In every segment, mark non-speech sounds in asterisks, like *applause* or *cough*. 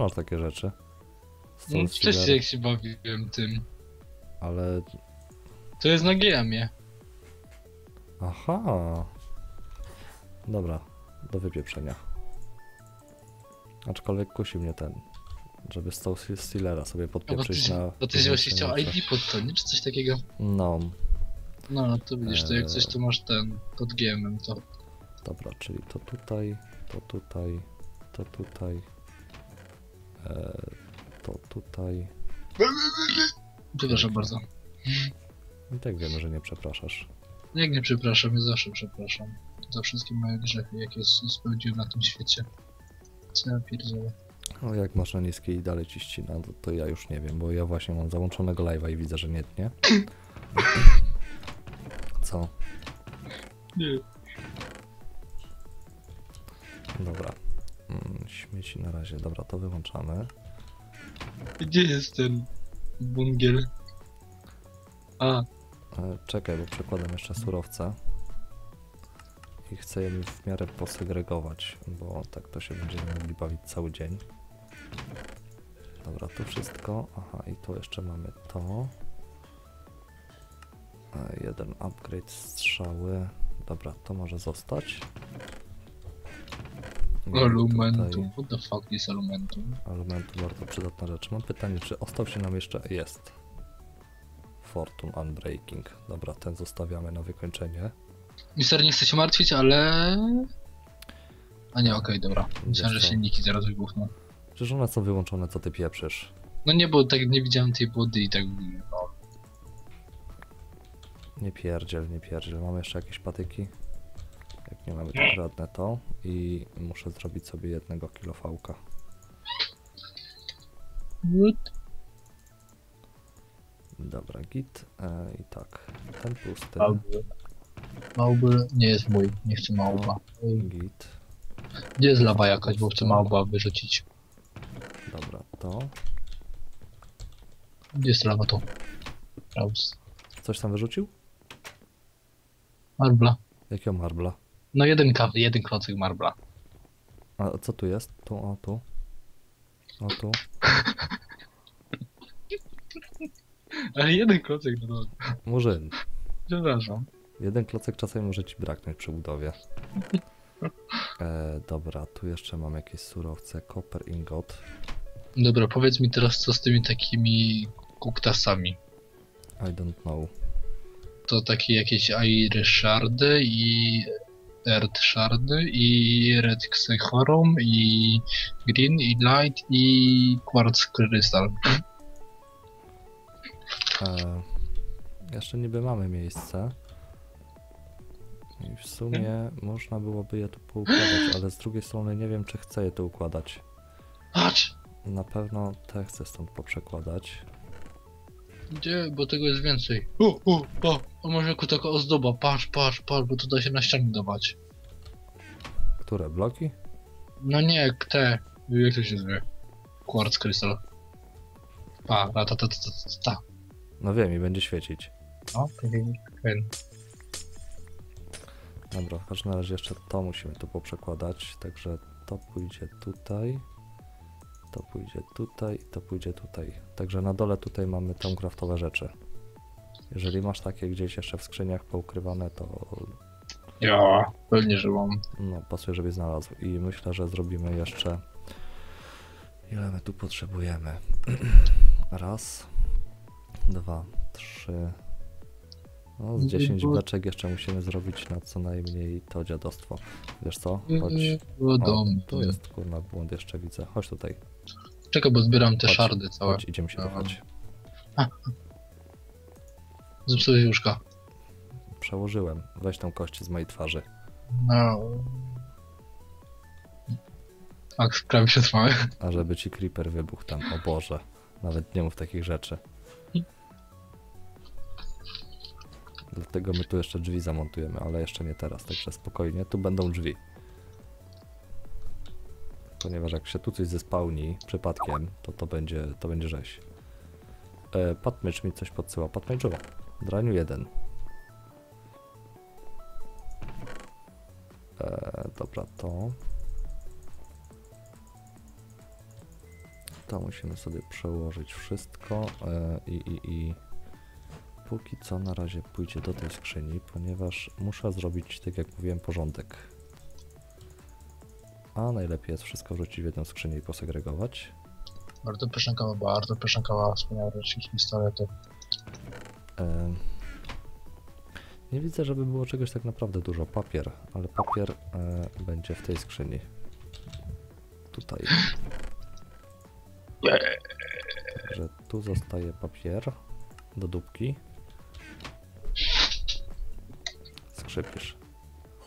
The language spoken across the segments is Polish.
Masz takie rzeczy. No, wcześniej jak się bawiłem tym. Ale... To jest na GM-ie. Aha. Dobra, do wypieprzenia. Aczkolwiek kusi mnie ten, żeby z tą Stealera sobie A bo ty, podpieprzyć na... bo ty właśnie chciał ID pod to, nie? Czy coś takiego? No, No, no to widzisz, to jak Eee. coś to masz ten pod GM-em, to... dobra, czyli to tutaj, to tutaj, to tutaj, e, to tutaj. Przepraszam bardzo. I tak wiemy, że nie przepraszasz. Jak nie przepraszam, ja zawsze przepraszam. Za wszystkie moje grzechy, jakie s- spełdziłem na tym świecie. Co ja pierdzielę. O, jak masz na niskiej i dalej ci ścina, to, to ja już nie wiem, bo ja właśnie mam załączonego live'a i widzę, że nie tnie. *coughs* Co? Nie. Dobra. Śmieci na razie. Dobra, to wyłączamy. Gdzie jest ten bungiel? A, E, czekaj, bo przekładam jeszcze surowce. I chcę je w miarę posegregować, bo tak to się będziemy mogli bawić cały dzień. Dobra, tu wszystko. Aha, i tu jeszcze mamy to. E, jeden upgrade strzały. Dobra, to może zostać. Alumentum. What the fuck is alumentum? Alumentu bardzo przydatna rzecz. Mam pytanie, czy ostał się nam jeszcze... Jest. Fortune Unbreaking. Dobra, ten zostawiamy na wykończenie. Mister nie chce się martwić, ale... A nie, okej, dobra. Myślałem, że silniki zaraz wybuchną. Przecież one są wyłączone, co ty pieprzysz. No nie, bo tak nie widziałem tej wody i tak... No, Nie pierdziel, nie pierdziel. Mamy jeszcze jakieś patyki? Jak nie mamy, to kradnę to. I muszę zrobić sobie jednego kilofałka. What? Dobra, git. E, I tak. Ten pusty. Małby. Małby nie jest mój, nie chcę małba. Git. Gdzie jest lawa jakaś, bo chcę małba wyrzucić. Dobra, to. Gdzie jest lawa to? Raus. Coś tam wyrzucił? Marbla. Jakiego marbla? No jeden klocek marbla. A co tu jest? Tu, o tu. O tu. *laughs* Ale jeden klocek, no Murzyn. przepraszam. Jeden klocek czasami może ci braknąć przy budowie. *laughs* E, dobra, tu jeszcze mam jakieś surowce. Copper ingot. Dobra, powiedz mi teraz co z tymi takimi kuktasami. I don't know. To takie jakieś Irish shardy i Earth shardy i Red Xechorum i Green i Light i Quartz Crystal. E, jeszcze niby mamy miejsce. I w sumie można byłoby je tu poukładać, ale z drugiej strony nie wiem, czy chcę je tu układać. Patrz! Na pewno te chcę stąd poprzekładać. Gdzie? Bo tego jest więcej. U, u, o, a może jako taka ozdoba, patrz, patrz, patrz, bo to da się na ścianie dawać. Które? Bloki? No nie, te, jak to się zwie? Quartz Crystal. Pa, ta, ta, ta, ta, ta. No wiem i będzie świecić. No, ten. Dobra, w każdym razie jeszcze to musimy tu poprzekładać, także to pójdzie tutaj, to pójdzie tutaj to pójdzie tutaj. Także na dole tutaj mamy tam craftowe rzeczy. Jeżeli masz takie gdzieś jeszcze w skrzyniach poukrywane, to Ja, pewnie, że mam. no, pasuje, żebyś znalazł. I myślę, że zrobimy jeszcze... Ile my tu potrzebujemy? *clears throat* Raz, dwa, trzy... No, z 10 Bo- beczek jeszcze musimy zrobić na co najmniej to dziadostwo. Wiesz co? Chodź. O, tu jest kurna błąd jeszcze widzę. Chodź tutaj. Czekaj, bo zbieram te Chodź, szardy całe. Chodź, idziemy się cofać. Zepsułeś łóżka. Przełożyłem. Weź tą kość z mojej twarzy. No. Tak, prawie się trwały. A żeby ci creeper wybuchł tam. O Boże. Nawet nie mów takich rzeczy. Dlatego my tu jeszcze drzwi zamontujemy, ale jeszcze nie teraz, także spokojnie. Tu będą drzwi. Ponieważ jak się tu coś zespałni przypadkiem, to to będzie, to będzie rzeź. E, Patmycz mi coś podsyła. Patmyczu. Draniu 1. E, dobra, to. To musimy sobie przełożyć wszystko e, i, i, i póki co na razie pójdzie do tej skrzyni, ponieważ muszę zrobić, tak jak mówiłem, porządek. A najlepiej jest wszystko wrzucić w jedną skrzynię i posegregować. Bardzo pyszna kawa, bardzo pyszna kawa, wspaniałe rzeczy z pistoletu. Nie widzę, żeby było czegoś tak naprawdę dużo. Papier, ale papier e, będzie w tej skrzyni. Tutaj. Także tu zostaje papier do dupki. Skrzypisz.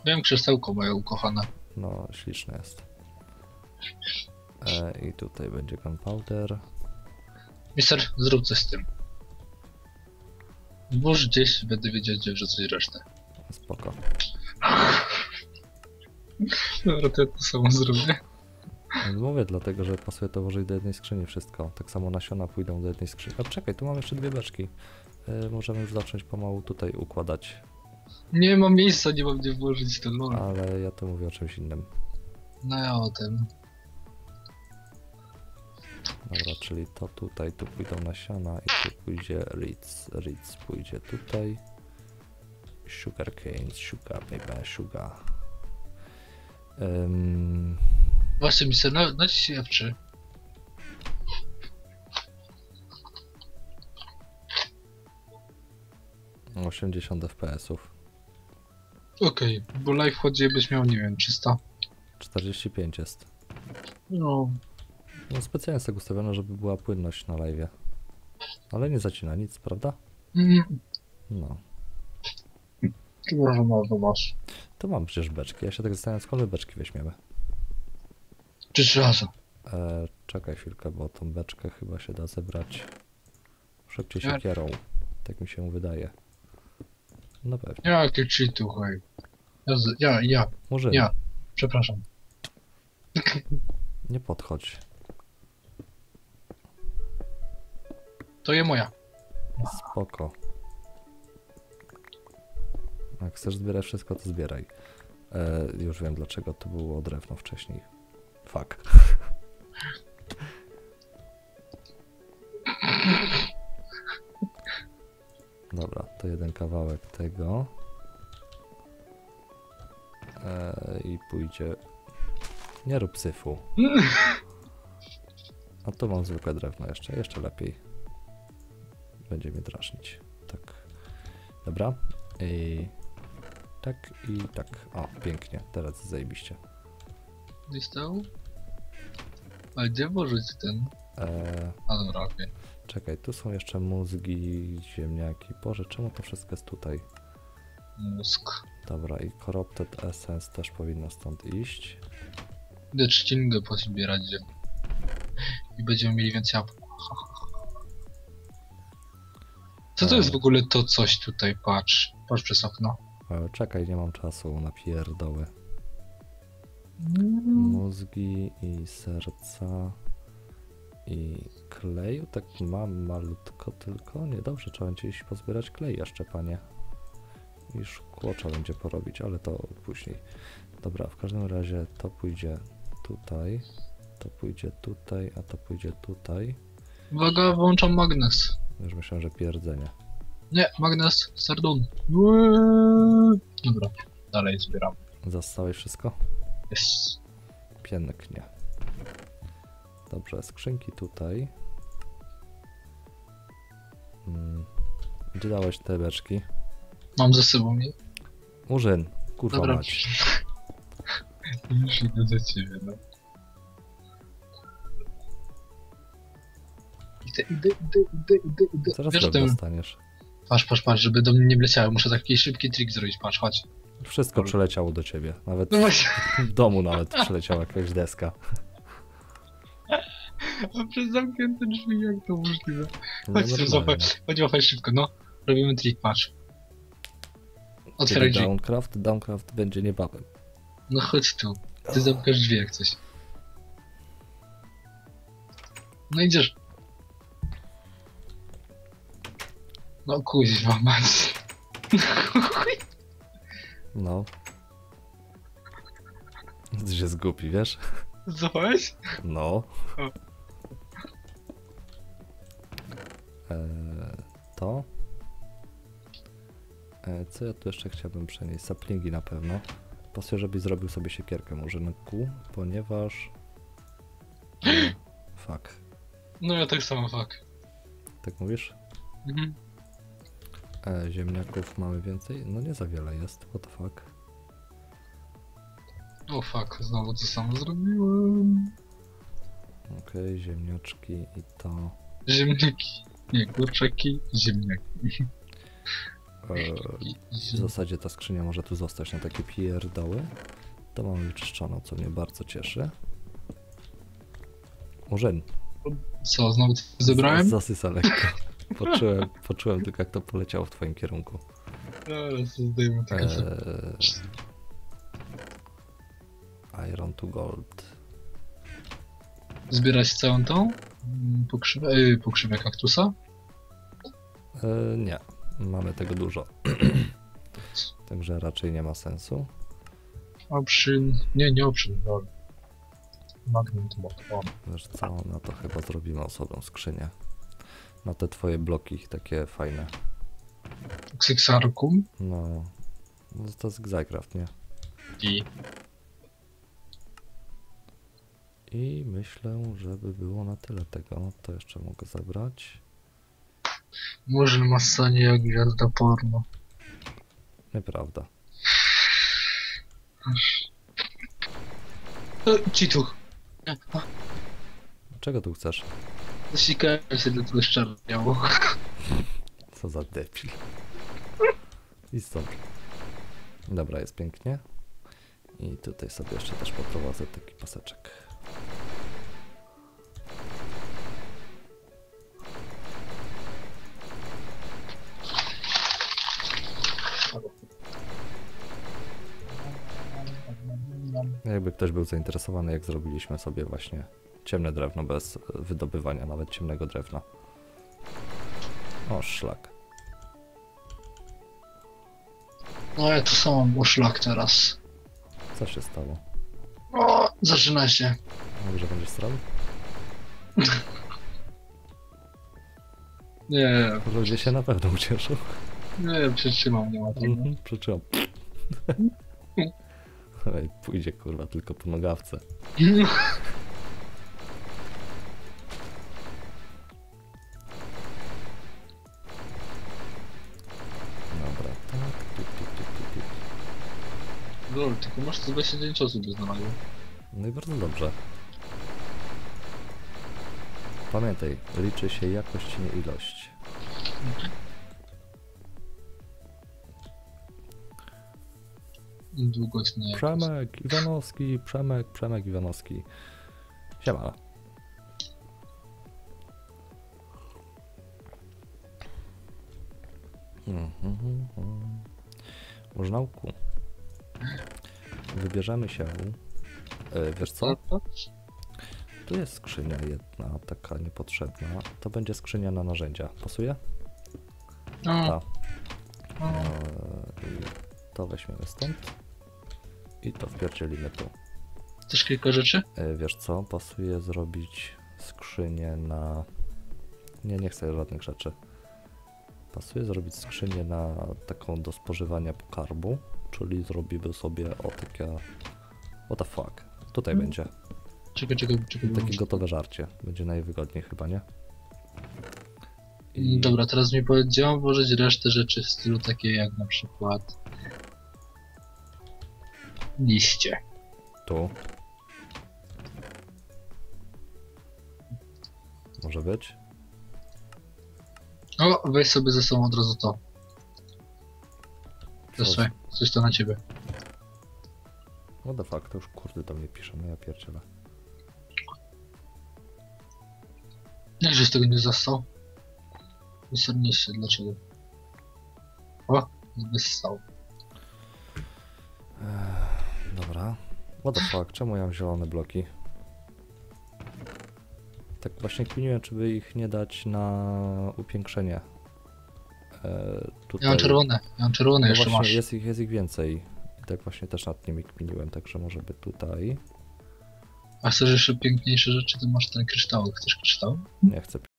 Wiem krzesełko moje ukochane. No, śliczne jest. E, I tutaj będzie gunpowder. Mister, zrób coś z tym. Włóż gdzieś, będę wiedział gdzie wrzucać resztę. Spoko. Dobra, to ja to samo zrobię. No Mówię dlatego, że pasuje to włożyć do jednej skrzyni wszystko. Tak samo nasiona pójdą do jednej skrzyni. A czekaj, tu mam jeszcze dwie beczki. E, możemy już zacząć pomału tutaj układać, Nie mam miejsca, nie mam gdzie włożyć to lol. ale ja tu mówię o czymś innym. No ja o tym. Dobra, czyli to tutaj, tu pójdą nasiona i tu pójdzie Ritz. Ritz pójdzie tutaj. Sugar cane, sugar, baby, sugar. Um, Właśnie mister, na, naciśnij F3. um, 80 fps-ów. Okej, bo live chodzi jakbyś miał, nie wiem, 300. 45 jest. No. No specjalnie jest tak ustawione, żeby była płynność na live. Ale nie zacina nic, prawda? Mm, No. tu może można masz. To mam przecież beczki. Ja się tak zastanawiam, skąd my beczki weźmiemy. Czy trzy razy? E, czekaj chwilkę, bo tą beczkę chyba się da zebrać szybciej siekierą. Tak mi się wydaje. No pewnie. Jakie cheatu, hej. Ja, ja, ja, Murzyn, Ja. przepraszam. nie podchodź. To je moja. Spoko. Jak chcesz zbierać wszystko, to zbieraj. E, już wiem dlaczego to było drewno wcześniej. Fuck. Dobra, to jeden kawałek tego. E, I pójdzie. Nie rób syfu. A tu mam zwykłe drewno jeszcze, jeszcze lepiej. Będzie mnie drażnić. Tak. Dobra. I tak i tak. O, pięknie. Teraz zajebiście. Dostał? A gdzie włożyć ten? Eee, A dobra, okej. czekaj, tu są jeszcze mózgi, ziemniaki. Boże, czemu to wszystko jest tutaj? Mózg. Dobra, i Corrupted Essence też powinno stąd iść. Idę trzcinkę pozbierać. I będziemy mieli więcej jabłek. Co to jest w ogóle to coś tutaj? Patrz. Patrz przez okno. E, czekaj, nie mam czasu na pierdoły. Mm. Mózgi i serca i kleju, tak mam malutko tylko. Niedobrze, trzeba będzie iść pozbierać klej jeszcze, panie. I szkło trzeba będzie porobić, ale to później. Dobra, w każdym razie to pójdzie tutaj, to pójdzie tutaj, a to pójdzie tutaj. Uwaga, włączam magnes. Już myślałem, że pierdzenie. Nie, magnes, sardun. Uuu. Dobra, dalej zbieram. Zastałeś wszystko? Jest. Pięknie. Dobrze, skrzynki tutaj. Mm, Gdzie dałeś te beczki? Mam ze sobą je. Murzyn, kurwa Dobra. mać. Już idę do ciebie, no. Idę, idę, idę, idę, idę, idę. Zaraz Wiesz drewno tym, dostaniesz. patrz, patrz, patrz, żeby do mnie nie wleciały. Muszę taki szybki trik zrobić, patrz, chodź. Wszystko Dobra. przeleciało do ciebie. Nawet No właśnie, w domu nawet przeleciała jakaś deska. *laughs* a przez zamknięte drzwi, jak to możliwe? No, Chodź, zobacz, chodź, chodź szybko, no. Robimy trik, patrz. Otwieraj Kiedy drzwi. Downcraft, Downcraft będzie niebawem. No chodź tu. Ty zamkasz drzwi jak coś. No idziesz. No kuźwa mać. No. Ty się zgubi, wiesz? Zobacz? No. to. E, co ja tu jeszcze chciałbym przenieść? Saplingi na pewno. Pasuje, żebyś zrobił sobie siekierkę murzynku, ponieważ... *clears throat* Fuck. No ja tak samo, fuck. Tak mówisz? Mhm. E, ziemniaków mamy więcej? No nie za wiele jest, what the fuck. O fuck, znowu to samo zrobiłem. Okej, ziemniaczki i to... Ziemniaki. Nie, kurczaki, ziemniaki. E, w zasadzie ta skrzynia może tu zostać na takie pierdoły. To mamy wyczyszczoną, co mnie bardzo cieszy. Murzyn. Co, znowu to zebrałem? z- Zasysa lekko. *laughs* Poczułem, poczułem tylko jak to poleciało w twoim kierunku. Teraz zdejmę Eee, iron to gold. Zbierać całą tą mm, pokrzywę, yy, pokrzywę kaktusa? E, nie, mamy tego dużo. *clears throat* Także raczej nie ma sensu. Option, nie, nie option, no. Magnet mod, o. Wiesz co, na to chyba zrobimy osobną skrzynię. Na te twoje bloki takie fajne. Xyxarkum No, no to jest Zycraft, nie? i I myślę, żeby było na tyle tego. To jeszcze mogę zabrać. Murzyn Massanie jak gwiazda porno. Nieprawda. E, Cituch. A, Czego tu chcesz? Zasikałem się do tego szczarniało. Co za debil. I stąd. Dobra, jest pięknie. I tutaj sobie jeszcze też poprowadzę taki paseczek. Ktoś był zainteresowany, jak zrobiliśmy sobie właśnie ciemne drewno bez wydobywania nawet ciemnego drewna. O, szlak. No ja tu samo było szlak teraz. Co się stało? O, zaczyna się. Mówisz, że będziesz stron? *laughs* Nie, Ludzie się na pewno ucieszą. nie, przytrzymam, nie ma tego. Mhm, Przyczyną. *laughs* Ej, Pójdzie kurwa tylko po nogawce. Dobra, tak. Tu, tu, tu, tu, tu. Lol, tylko masz tu 29 osób bez znalazło. No i bardzo dobrze. Pamiętaj, liczy się jakość, nie ilość. Długość nie. Przemek Iwanowski, Przemek, Przemek Iwanowski. Siema. Mhm. Murzynałku. Wybierzemy się. E, Wiesz co? Tu jest skrzynia jedna, taka niepotrzebna. To będzie skrzynia na narzędzia. Pasuje? No, Tak. no. E, to weźmiemy stąd. I to wpierdzielimy tu. Też kilka rzeczy? E, Wiesz co, pasuje zrobić skrzynię na... Nie, nie chcę żadnych rzeczy. Pasuje zrobić skrzynię na taką do spożywania pokarmu, czyli zrobimy sobie o takie... What the fuck? Tutaj Mm. będzie. Czekaj, czekaj, czekaj. Takie gotowe żarcie. Będzie najwygodniej chyba, nie? I- Dobra, teraz mi powiedział włożyć resztę rzeczy w stylu takie jak na przykład liście. Tu. Może być? O, weź sobie ze sobą od razu to. Zasłuchaj, coś to na ciebie. What the fuck, to już kurde do mnie pisze, no ja pierdzielę. Jakżeś tego nie zastał? Wystarniście, dlaczego? O, wyssał. Dobra. What the fuck, czemu ja mam zielone bloki? Tak właśnie kminiłem, czy by ich nie dać na upiększenie. E, tutaj. Ja mam czerwone, ja mam czerwone No jeszcze masz. Jest ich, jest ich więcej. I tak właśnie też nad nimi kminiłem, także może by tutaj. A chcesz jeszcze piękniejsze rzeczy, to masz ten kryształek. Chcesz kryształ? Nie chcę